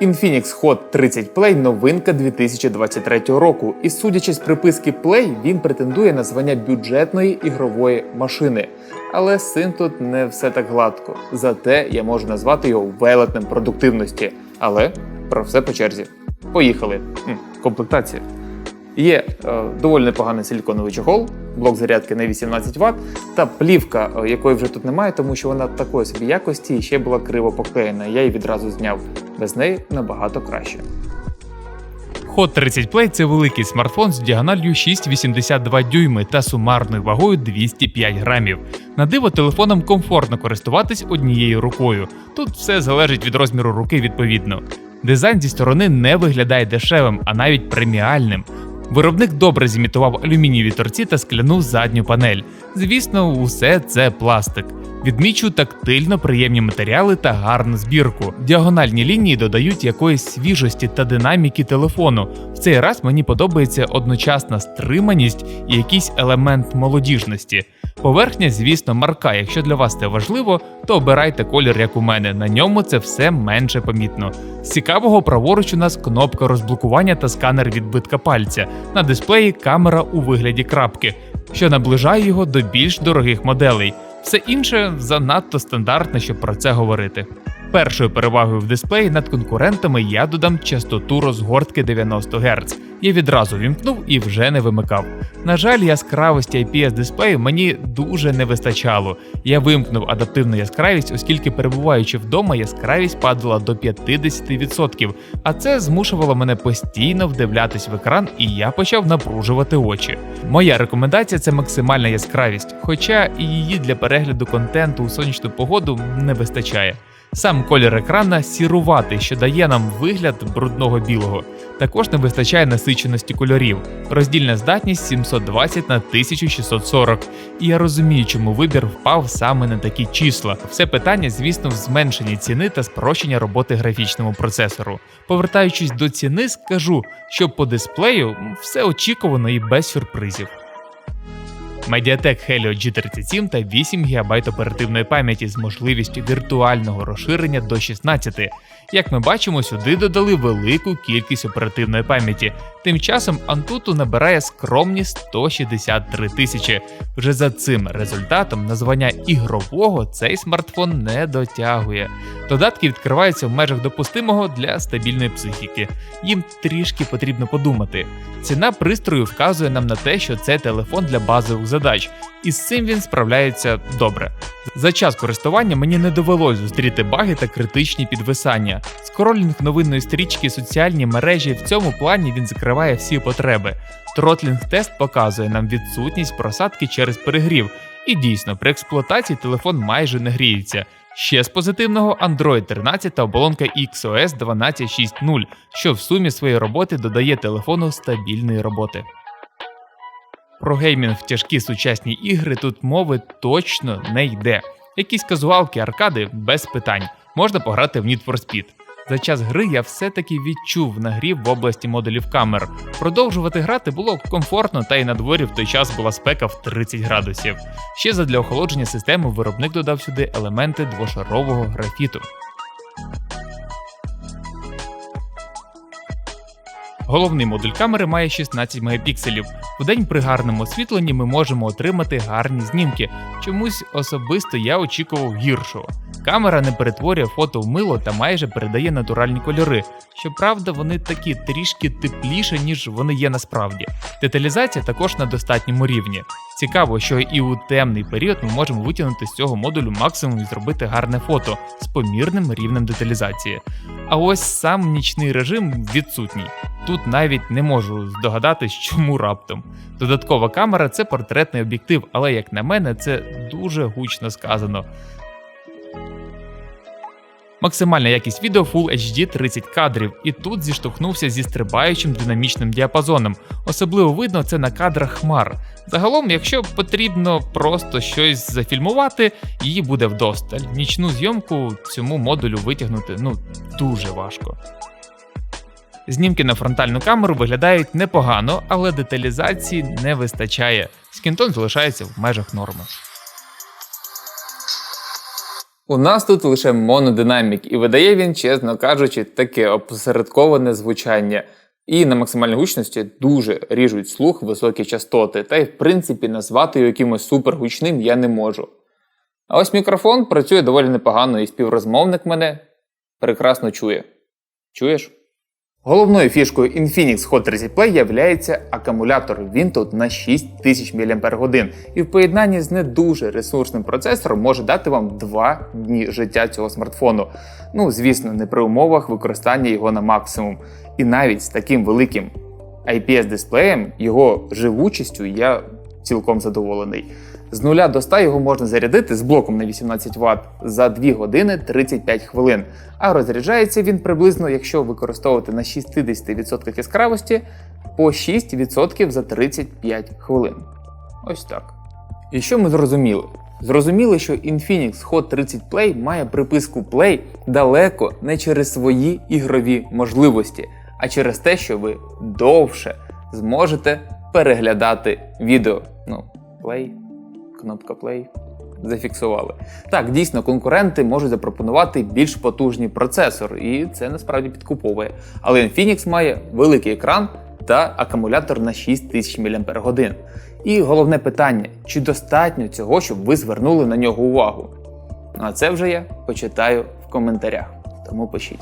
Infinix Hot 30 Play новинка 2023 року, і судячи з приписки Play, він претендує на звання бюджетної ігрової машини. Але з цим тут не все так гладко. Зате я можу назвати його велетнем продуктивності. Але про все по черзі. Поїхали. Комплектація. Є е, доволі непоганий силіконовий чохол, блок зарядки на 18 Вт та плівка, е, якої вже тут немає, тому що вона такої собі якості і ще була криво поклеєна. Я її відразу зняв. Без неї набагато краще. Hot 30 Play це великий смартфон з діагональю 6,82 дюйми та сумарною вагою 205 грамів. На диво телефоном комфортно користуватись однією рукою. Тут все залежить від розміру руки відповідно. Дизайн зі сторони не виглядає дешевим, а навіть преміальним. Виробник добре зімітував алюмінієві торці та скляну задню панель. Звісно, усе це пластик. Відмічу тактильно приємні матеріали та гарну збірку. Діагональні лінії додають якоїсь свіжості та динаміки телефону. В цей раз мені подобається одночасна стриманість і якийсь елемент молодіжності. Поверхня, звісно, марка. Якщо для вас це важливо, то обирайте колір, як у мене. На ньому це все менше помітно. З цікавого праворуч у нас кнопка розблокування та сканер відбитка пальця. На дисплеї камера у вигляді крапки, що наближає його до більш дорогих моделей. Все інше занадто стандартне, щоб про це говорити. Першою перевагою в дисплеї над конкурентами я додам частоту розгортки 90 Гц. Я відразу вімкнув і вже не вимикав. На жаль, яскравості IPS дисплею мені дуже не вистачало. Я вимкнув адаптивну яскравість, оскільки перебуваючи вдома, яскравість падала до 50%, а це змушувало мене постійно вдивлятись в екран, і я почав напружувати очі. Моя рекомендація це максимальна яскравість, хоча і її для перегляду контенту у сонячну погоду не вистачає. Сам колір екрана сіруватий, що дає нам вигляд брудного білого. Також не вистачає насиченості кольорів. Роздільна здатність 720 на 1640. І я розумію, чому вибір впав саме на такі числа. Все питання, звісно, в зменшенні ціни та спрощення роботи графічному процесору. Повертаючись до ціни, скажу, що по дисплею все очікувано і без сюрпризів. Mediatek Helio G37 та 8 ГБ оперативної пам'яті з можливістю віртуального розширення до 16. Як ми бачимо, сюди додали велику кількість оперативної пам'яті. Тим часом Antutu набирає скромні 163 тисячі. Вже за цим результатом названня ігрового цей смартфон не дотягує. Додатки відкриваються в межах допустимого для стабільної психіки. Їм трішки потрібно подумати. Ціна пристрою вказує нам на те, що це телефон для базових задач, і з цим він справляється добре. За час користування мені не довелось зустріти баги та критичні підвисання. Скролінг новинної стрічки, соціальні мережі в цьому плані він закриває всі потреби. Тротлінг-тест показує нам відсутність просадки через перегрів, і дійсно при експлуатації телефон майже не гріється. Ще з позитивного Android 13 та оболонка XOS 12.6.0, що в сумі своєї роботи додає телефону стабільної роботи. Про геймінг в тяжкі сучасні ігри тут мови точно не йде. Якісь казуалки, аркади без питань. Можна пограти в Need for Speed. За час гри я все-таки відчув нагрів в області модулів камер. Продовжувати грати було комфортно, та й на дворі в той час була спека в 30 градусів. Ще задля охолодження системи виробник додав сюди елементи двошарового графіту. Головний модуль камери має 16 мегапікселів. У день при гарному освітленні ми можемо отримати гарні знімки. Чомусь особисто я очікував гіршого. Камера не перетворює фото в мило та майже передає натуральні кольори. Щоправда, вони такі трішки тепліше, ніж вони є насправді. Деталізація також на достатньому рівні. Цікаво, що і у темний період ми можемо витягнути з цього модулю максимум і зробити гарне фото з помірним рівнем деталізації. А ось сам нічний режим відсутній. Тут навіть не можу здогадатись, чому раптом. Додаткова камера це портретний об'єктив, але як на мене, це дуже гучно сказано. Максимальна якість відео Full HD 30 кадрів, і тут зіштовхнувся зі стрибаючим динамічним діапазоном. Особливо видно це на кадрах хмар. Загалом, якщо потрібно просто щось зафільмувати, її буде вдосталь. Нічну зйомку цьому модулю витягнути ну дуже важко. Знімки на фронтальну камеру виглядають непогано, але деталізації не вистачає. Скінтон залишається в межах норми. У нас тут лише монодинамік, і видає він, чесно кажучи, таке опосередковане звучання. І на максимальній гучності дуже ріжуть слух високі частоти, та й в принципі назвати його якимось супергучним я не можу. А ось мікрофон працює доволі непогано, і співрозмовник мене прекрасно чує. Чуєш? Головною фішкою Infinix Hot 30 Play являється акумулятор. Він тут на 6000 мАч і в поєднанні з не дуже ресурсним процесором може дати вам 2 дні життя цього смартфону. Ну, звісно, не при умовах використання його на максимум. І навіть з таким великим IPS-дисплеєм, його живучістю я цілком задоволений. З 0 до 100 його можна зарядити з блоком на 18 Вт за 2 години 35 хвилин. А розряджається він приблизно, якщо використовувати на 60% яскравості, по 6% за 35 хвилин. Ось так. І що ми зрозуміли? Зрозуміли, що Infinix Hot 30 Play має приписку Play далеко не через свої ігрові можливості, а через те, що ви довше зможете переглядати відео. Ну, Play, кнопка Play. Зафіксували. Так, дійсно, конкуренти можуть запропонувати більш потужний процесор, і це насправді підкуповує. Але Infinix має великий екран та акумулятор на 6000 мАч. І головне питання: чи достатньо цього, щоб ви звернули на нього увагу? А це вже я почитаю в коментарях. Тому пишіть.